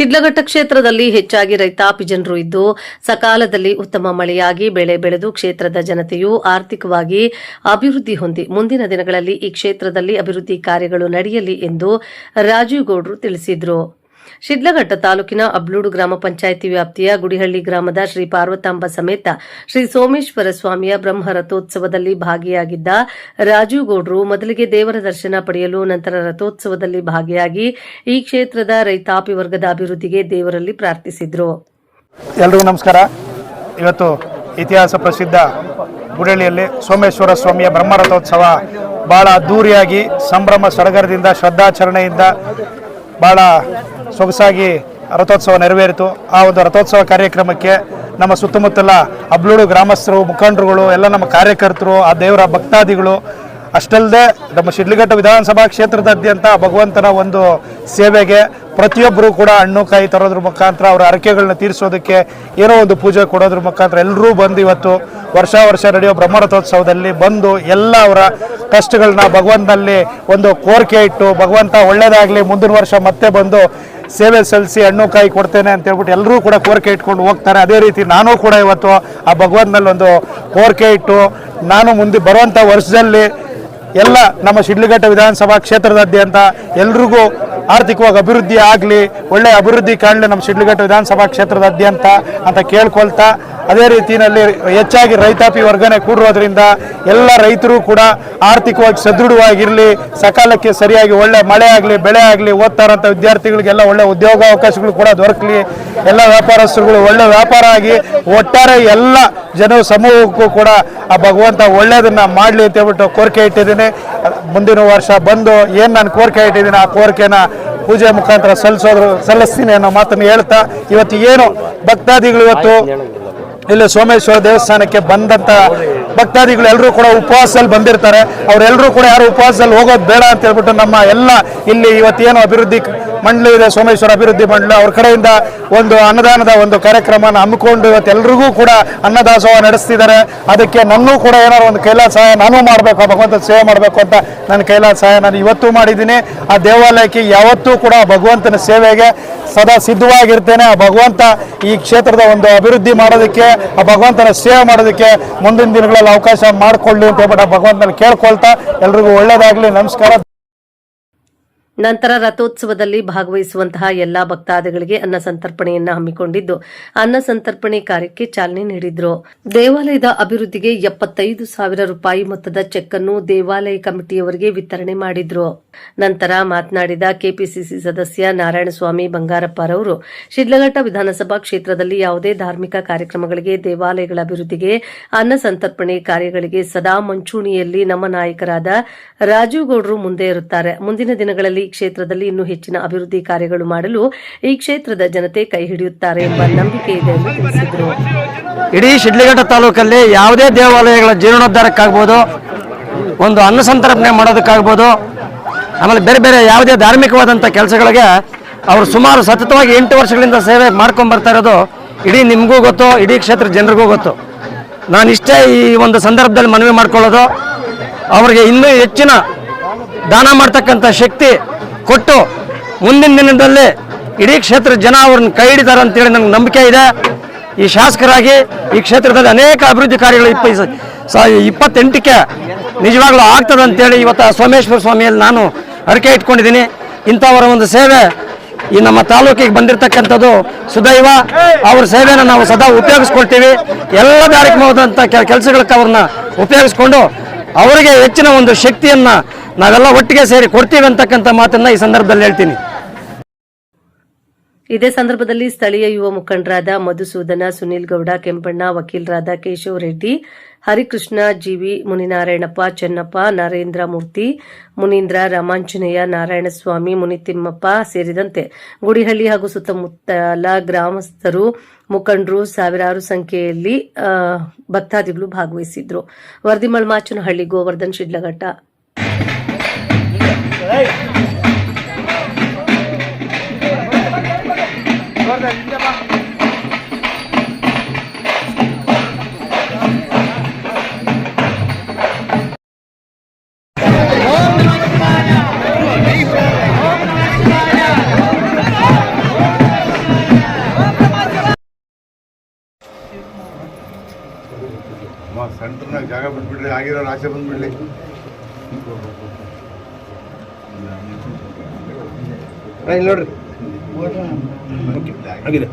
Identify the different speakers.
Speaker 1: ಶಿಡ್ಲಘಟ್ಟ ಕ್ಷೇತ್ರದಲ್ಲಿ ಹೆಚ್ಚಾಗಿ ರೈತಾಪಿ ಜನರು ಇದ್ದು, ಸಕಾಲದಲ್ಲಿ ಉತ್ತಮ ಮಳೆಯಾಗಿ ಬೆಳೆ ಬೆಳೆದು ಕ್ಷೇತ್ರದ ಜನತೆಯು ಆರ್ಥಿಕವಾಗಿ ಅಭಿವೃದ್ಧಿ ಹೊಂದಿ, ಮುಂದಿನ ದಿನಗಳಲ್ಲಿ ಈ ಕ್ಷೇತ್ರದಲ್ಲಿ ಅಭಿವೃದ್ಧಿ ಕಾರ್ಯಗಳು ನಡೆಯಲಿ ಎಂದು ರಾಜೀವ್ ಗೌಡ್ರು ತಿಳಿಸಿದರು. ಶಿಡ್ಲಘಟ್ಟ ತಾಲೂಕಿನ ಅಬ್ಲೂಡು ಗ್ರಾಮ ಪಂಚಾಯಿತಿ ವ್ಯಾಪ್ತಿಯ ಗುಡಿಹಳ್ಳಿ ಗ್ರಾಮದ ಶ್ರೀ ಪಾರ್ವತಾಂಬ ಸಮೇತ ಶ್ರೀ ಸೋಮೇಶ್ವರ ಸ್ವಾಮಿಯ ಬ್ರಹ್ಮ ರಥೋತ್ಸವದಲ್ಲಿ ಭಾಗಿಯಾಗಿದ್ದ ರಾಜೀವ್ ಗೌಡ್ರು ಮೊದಲಿಗೆ ದೇವರ ದರ್ಶನ ಪಡೆಯಲು ನಂತರ ರಥೋತ್ಸವದಲ್ಲಿ ಭಾಗಿಯಾಗಿ ಈ ಕ್ಷೇತ್ರದ ರೈತಾಪಿ ವರ್ಗದ ಅಭಿವೃದ್ಧಿಗೆ ದೇವರಲ್ಲಿ ಪ್ರಾರ್ಥಿಸಿದರು.
Speaker 2: ಎಲ್ರಿಗೂ ನಮಸ್ಕಾರ. ಇವತ್ತು ಇತಿಹಾಸ ಪ್ರಸಿದ್ಧ ಗುಡಳ್ಳಿಯಲ್ಲಿ ಸೋಮೇಶ್ವರ ಸ್ವಾಮಿಯ ಬ್ರಹ್ಮರಥೋತ್ಸವ ಭಾಳ ಅದ್ಧೂರಿಯಾಗಿ ಸಂಭ್ರಮ ಸಡಗರದಿಂದ ಶ್ರದ್ಧಾಚರಣೆಯಿಂದ ಭಾಳ ಸೊಗಸಾಗಿ ರಥೋತ್ಸವ ನೆರವೇರಿತು. ಆ ಒಂದು ರಥೋತ್ಸವ ಕಾರ್ಯಕ್ರಮಕ್ಕೆ ನಮ್ಮ ಸುತ್ತಮುತ್ತಲ ಅಬ್ಲೂಡು ಗ್ರಾಮಸ್ಥರು, ಮುಖಂಡರುಗಳು, ಎಲ್ಲ ನಮ್ಮ ಕಾರ್ಯಕರ್ತರು, ಆ ದೇವರ ಭಕ್ತಾದಿಗಳು ಅಷ್ಟಲ್ಲದೆ ನಮ್ಮ ಶಿಡ್ಲಘಟ್ಟ ವಿಧಾನಸಭಾ ಕ್ಷೇತ್ರದಾದ್ಯಂತ ಭಗವಂತನ ಒಂದು ಸೇವೆಗೆ ಪ್ರತಿಯೊಬ್ಬರು ಕೂಡ ಹಣ್ಣು, ಕಾಯಿ ತರೋದ್ರ ಮುಖಾಂತರ ಅವರ ಹರಕೆಗಳನ್ನ ತೀರಿಸೋದಕ್ಕೆ ಏನೋ ಒಂದು ಪೂಜೆ ಕೊಡೋದ್ರ ಮುಖಾಂತರ ಎಲ್ಲರೂ ಬಂದು ಇವತ್ತು ವರ್ಷ ವರ್ಷ ನಡೆಯೋ ಬ್ರಹ್ಮರಥೋತ್ಸವದಲ್ಲಿ ಬಂದು ಎಲ್ಲ ಅವರ ಕಷ್ಟಗಳನ್ನ ಭಗವಂತನಲ್ಲಿ ಒಂದು ಕೋರಿಕೆ ಇಟ್ಟು ಭಗವಂತ ಒಳ್ಳೇದಾಗಲಿ, ಮುಂದಿನ ವರ್ಷ ಮತ್ತೆ ಬಂದು ಸೇವೆ ಸಲ್ಲಿಸಿ ಹಣ್ಣು ಕಾಯಿ ಕೊಡ್ತೇನೆ ಅಂತ ಹೇಳ್ಬಿಟ್ಟು ಎಲ್ಲರೂ ಕೂಡ ಕೋರಿಕೆ ಇಟ್ಕೊಂಡು ಹೋಗ್ತಾರೆ. ಅದೇ ರೀತಿ ನಾನು ಕೂಡ ಇವತ್ತು ಆ ಭಗವಂತನಲ್ಲಿ ಒಂದು ಕೋರಿಕೆ ಇಟ್ಟು ನಾನು ಮುಂದೆ ಬರುವಂಥ ವರ್ಷದಲ್ಲಿ ಎಲ್ಲ ನಮ್ಮ ಶಿಡ್ಲಘಟ್ಟ ವಿಧಾನಸಭಾ ಕ್ಷೇತ್ರದಾದ್ಯಂತ ಎಲ್ರಿಗೂ ಆರ್ಥಿಕವಾಗಿ ಅಭಿವೃದ್ಧಿ ಆಗಲಿ ಒಳ್ಳೆಯ ಅಭಿವೃದ್ಧಿ ಕಾಣಲಿ ನಮ್ಮ ಶಿಡ್ಲಘಟ್ಟ ವಿಧಾನಸಭಾ ಕ್ಷೇತ್ರದಾದ್ಯಂತ ಅಂತ ಕೇಳ್ಕೊಳ್ತಾ ಅದೇ ರೀತಿಯಲ್ಲಿ ಹೆಚ್ಚಾಗಿ ರೈತಾಪಿ ವರ್ಗನೆ ಕೂಡಿರೋದ್ರಿಂದ ಎಲ್ಲ ರೈತರು ಕೂಡ ಆರ್ಥಿಕವಾಗಿ ಸದೃಢವಾಗಿರಲಿ, ಸಕಾಲಕ್ಕೆ ಸರಿಯಾಗಿ ಒಳ್ಳೆ ಮಳೆ ಆಗಲಿ, ಬೆಳೆ ಆಗಲಿ ಓದ್ತಾರಂಥ ವಿದ್ಯಾರ್ಥಿಗಳಿಗೆಲ್ಲ ಒಳ್ಳೆ ಉದ್ಯೋಗಾವಕಾಶಗಳು ಕೂಡ ದೊರಕಲಿ. ಎಲ್ಲ ವ್ಯಾಪಾರಸ್ಥರುಗಳು ಒಳ್ಳೆ ವ್ಯಾಪಾರ ಆಗಿ ಒಟ್ಟಾರೆ ಎಲ್ಲ ಜನ ಸಮೂಹಕ್ಕೂ ಕೂಡ ಆ ಭಗವಂತ ಒಳ್ಳೆಯದನ್ನು ಮಾಡಲಿ ಅಂತ ಹೇಳ್ಬಿಟ್ಟು ಕೋರಿಕೆ ಇಟ್ಟಿದ್ದೀನಿ. ಮುಂದಿನ ವರ್ಷ ಬಂದು ಏನು ನಾನು ಕೋರಿಕೆ ಇಟ್ಟಿದ್ದೀನಿ ಆ ಕೋರಿಕೆನ ಪೂಜೆ ಮುಖಾಂತರ ಸಲ್ಲಿಸೋದ್ರು ಸಲ್ಲಿಸ್ತೀನಿ ಅನ್ನೋ ಮಾತನ್ನು ಹೇಳ್ತಾ, ಇವತ್ತು ಏನು ಭಕ್ತಾದಿಗಳು ಇವತ್ತು ಇಲ್ಲಿ ಸೋಮೇಶ್ವರ ದೇವಸ್ಥಾನಕ್ಕೆ ಬಂದಂತ ಭಕ್ತಾದಿಗಳು ಎಲ್ಲರೂ ಕೂಡ ಉಪವಾಸದಲ್ಲಿ ಬಂದಿರ್ತಾರೆ. ಅವರೆಲ್ಲರೂ ಕೂಡ ಯಾರು ಉಪವಾಸದಲ್ಲಿ ಹೋಗೋದು ಬೇಡ ಅಂತ ಹೇಳ್ಬಿಟ್ಟು ನಮ್ಮ ಎಲ್ಲ ಇಲ್ಲಿ ಇವತ್ತೇನು ಅಭಿವೃದ್ಧಿ ಮಂಡಳಿ ಇದೆ, ಸೋಮೇಶ್ವರ ಅಭಿವೃದ್ಧಿ ಮಂಡಳಿ ಅವ್ರ ಕಡೆಯಿಂದ ಒಂದು ಅನ್ನದಾನದ ಒಂದು ಕಾರ್ಯಕ್ರಮನ ಹಮ್ಮಿಕೊಂಡು ಇವತ್ತು ಎಲ್ರಿಗೂ ಕೂಡ ಅನ್ನದಾಸೋಹ ನಡೆಸ್ತಿದ್ದಾರೆ. ಅದಕ್ಕೆ ನನ್ನೂ ಕೂಡ ಏನಾದ್ರು ಒಂದು ಕೈಲಾಸ ನಾನು ಮಾಡಬೇಕು ಭಗವಂತ ಸೇವೆ ಮಾಡಬೇಕು ಅಂತ ನನ್ನ ಕೈಲಾಸ ನಾನು ಇವತ್ತು ಮಾಡಿದ್ದೀನಿ. ಆ ದೇವಾಲಯಕ್ಕೆ ಯಾವತ್ತೂ ಕೂಡ ಭಗವಂತನ ಸೇವೆಗೆ ಸದಾ ಸಿದ್ಧವಾಗಿರ್ತೇನೆ. ಆ ಭಗವಂತ ಈ ಕ್ಷೇತ್ರದ ಒಂದು ಅಭಿವೃದ್ಧಿ ಮಾಡೋದಕ್ಕೆ, ಆ ಭಗವಂತನ ಸೇವೆ ಮಾಡೋದಕ್ಕೆ ಮುಂದಿನ ದಿನಗಳಲ್ಲಿ ಅವಕಾಶ ಮಾಡಿಕೊಳ್ಳಿ ಅಂತ ಹೇಳ್ಬಿಟ್ಟು ಆ ಭಗವಂತನ ಕೇಳ್ಕೊಳ್ತಾ ಎಲ್ರಿಗೂ ಒಳ್ಳೇದಾಗಲಿ. ನಮಸ್ಕಾರ.
Speaker 1: ನಂತರ ರಥೋತ್ಸವದಲ್ಲಿ ಭಾಗವಹಿಸುವಂತಹ ಎಲ್ಲಾ ಭಕ್ತಾದಿಗಳಿಗೆ ಅನ್ನ ಸಂತರ್ಪಣೆಯನ್ನು ಹಮ್ಮಿಕೊಂಡಿದ್ದು, ಅನ್ನ ಸಂತರ್ಪಣೆ ಕಾರ್ಯಕ್ಕೆ ಚಾಲನೆ ನೀಡಿದ್ರು. ದೇವಾಲಯದ ಅಭಿವೃದ್ಧಿಗೆ ಎಪ್ಪತ್ತೈದು ಸಾವಿರ ರೂಪಾಯಿ ಮೊತ್ತದ ಚೆಕ್ ಅನ್ನು ದೇವಾಲಯ ಕಮಿಟಿಯವರಿಗೆ ವಿತರಣೆ ಮಾಡಿದ್ರು. ನಂತರ ಮಾತನಾಡಿದ ಕೆಪಿಸಿಸಿ ಸದಸ್ಯ ನಾರಾಯಣಸ್ವಾಮಿ ಬಂಗಾರಪ್ಪರವರು, ಶಿಡ್ಲಘಟ್ಟ ವಿಧಾನಸಭಾ ಕ್ಷೇತ್ರದಲ್ಲಿ ಯಾವುದೇ ಧಾರ್ಮಿಕ ಕಾರ್ಯಕ್ರಮಗಳಿಗೆ ದೇವಾಲಯಗಳ ಅಭಿವೃದ್ಧಿಗೆ ಅನ್ನ ಸಂತರ್ಪಣೆ ಕಾರ್ಯಗಳಿಗೆ ಸದಾ ಮುಂಚೂಣಿಯಲ್ಲಿ ನಮ್ಮ ನಾಯಕರಾದ ರಾಜೀವ್ ಗೌಡರು ಮುಂದೆ ಇರುತ್ತಾರೆ. ಮುಂದಿನ ದಿನಗಳಲ್ಲಿ ಕ್ಷೇತ್ರದಲ್ಲಿ ಇನ್ನೂ ಹೆಚ್ಚಿನ ಅಭಿವೃದ್ಧಿ ಕಾರ್ಯಗಳು ಮಾಡಲು ಈ ಕ್ಷೇತ್ರದ ಜನತೆ ಕೈ ಹಿಡಿಯುತ್ತಾರೆ ಎಂಬ ನಂಬಿಕೆ ಇದೆ ಎಂದು ತಿಳಿಸಿದರು.
Speaker 3: ಇಡೀ ಶಿಡ್ಲಘಟ್ಟ ತಾಲೂಕಲ್ಲಿ ಯಾವುದೇ ದೇವಾಲಯಗಳ ಜೀರ್ಣೋದ್ಧಾರಕ್ಕಾಗ್ಬೋದು, ಒಂದು ಅನ್ನ ಸಂತರ್ಪಣೆ ಮಾಡೋದಕ್ಕಾಗ್ಬೋದು, ಆಮೇಲೆ ಬೇರೆ ಬೇರೆ ಯಾವುದೇ ಧಾರ್ಮಿಕವಾದಂಥ ಕೆಲಸಗಳಿಗೆ ಅವರು ಸುಮಾರು ಸತತವಾಗಿ ಎಂಟು ವರ್ಷಗಳಿಂದ ಸೇವೆ ಮಾಡ್ಕೊಂಡು ಬರ್ತಾ ಇರೋದು ಇಡೀ ನಿಮಗೂ ಗೊತ್ತು, ಇಡೀ ಕ್ಷೇತ್ರ ಜನರಿಗೂ ಗೊತ್ತು. ನಾನು ಇಷ್ಟೇ ಈ ಒಂದು ಸಂದರ್ಭದಲ್ಲಿ ಮನವಿ ಮಾಡ್ಕೊಳ್ಳೋದು, ಅವರಿಗೆ ಇನ್ನೂ ಹೆಚ್ಚಿನ ದಾನ ಮಾಡ್ತಕ್ಕಂಥ ಶಕ್ತಿ ಕೊಟ್ಟು ಮುಂದಿನ ದಿನದಲ್ಲಿ ಇಡೀ ಕ್ಷೇತ್ರ ಜನ ಅವ್ರನ್ನ ಕೈ ಹಿಡಿತಾರೆ ಅಂತೇಳಿ ನನಗೆ ನಂಬಿಕೆ ಇದೆ. ಈ ಶಾಸಕರಾಗಿ ಈ ಕ್ಷೇತ್ರದಲ್ಲಿ ಅನೇಕ ಅಭಿವೃದ್ಧಿ ಕಾರ್ಯಗಳು ಇಪ್ಪ ಇಪ್ಪತ್ತೆಂಟಕ್ಕೆ ನಿಜವಾಗ್ಲೂ ಆಗ್ತದೆ ಅಂತೇಳಿ ಇವತ್ತು ಸೋಮೇಶ್ವರ ಸ್ವಾಮಿಯಲ್ಲಿ ನಾನು ಹರಕೆ ಇಟ್ಕೊಂಡಿದ್ದೀನಿ. ಇಂಥವರ ಒಂದು ಸೇವೆ ಈ ನಮ್ಮ ತಾಲೂಕಿಗೆ ಬಂದಿರತಕ್ಕಂಥದ್ದು ಸುದೈವ. ಅವ್ರ ಸೇವೆಯನ್ನು ನಾವು ಸದಾ ಉಪಯೋಗಿಸ್ಕೊಳ್ತೀವಿ. ಎಲ್ಲ ಕಾರ್ಯಕ್ರಮವಾದಂಥ ಕೆಲಸಗಳಿಗೆ ಅವ್ರನ್ನ ಉಪಯೋಗಿಸ್ಕೊಂಡು ಅವರಿಗೆ ಹೆಚ್ಚಿನ ಒಂದು ಶಕ್ತಿಯನ್ನ ನಾವೆಲ್ಲ ಒಟ್ಟಿಗೆ ಸೇರಿ ಕೊಡ್ತೀವಿ ಅಂತಕ್ಕಂಥ ಮಾತನ್ನ ಈ ಸಂದರ್ಭದಲ್ಲಿ ಹೇಳ್ತೀನಿ.
Speaker 1: ಇದೇ ಸಂದರ್ಭದಲ್ಲಿ ಸ್ಥಳೀಯ ಯುವ ಮುಖಂಡರಾದ ಮಧುಸೂದನ, ಸುನೀಲ್ ಗೌಡ, ಕೆಂಪಣ್ಣ, ವಕೀಲರಾದ ಕೇಶವ ರೆಡ್ಡಿ, ಹರಿಕೃಷ್ಣ, ಜಿವಿ ಮುನಿನಾರಾಯಣಪ್ಪ, ಚೆನ್ನಪ್ಪ, ನರೇಂದ್ರ ಮೂರ್ತಿ, ಮುನೀಂದ್ರ ರಾಮಾಂಜನೇಯ, ನಾರಾಯಣಸ್ವಾಮಿ, ಮುನಿತಿಮ್ಮಪ್ಪ ಸೇರಿದಂತೆ ಗುಡಿಹಳ್ಳಿ ಹಾಗೂ ಸುತ್ತಮುತ್ತಲ ಗ್ರಾಮಸ್ಥರು, ಮುಖಂಡರು ಸಾವಿರಾರು ಸಂಖ್ಯೆಯಲ್ಲಿ ಭಕ್ತಾದಿಗಳು ಭಾಗವಹಿಸಿದ್ರು. ವರದಿ ಮಳ್ಮಾಚನಹಳ್ಳಿ ಗೋವರ್ಧನ್, ಶಿಡ್ಲಘಟ್ಟ.
Speaker 4: ಸೆಂಟ್ರ್ನಾಗ ಜಾಗ ಬಿಟ್ಬಿಡ್ರಿ ಆಗಿರೋ ಆಚೆ ಬಂದ್ಬಿಡ್ಲಿ.
Speaker 3: ನೋಡ್ರಿ.
Speaker 4: ಆಗಿದೆ.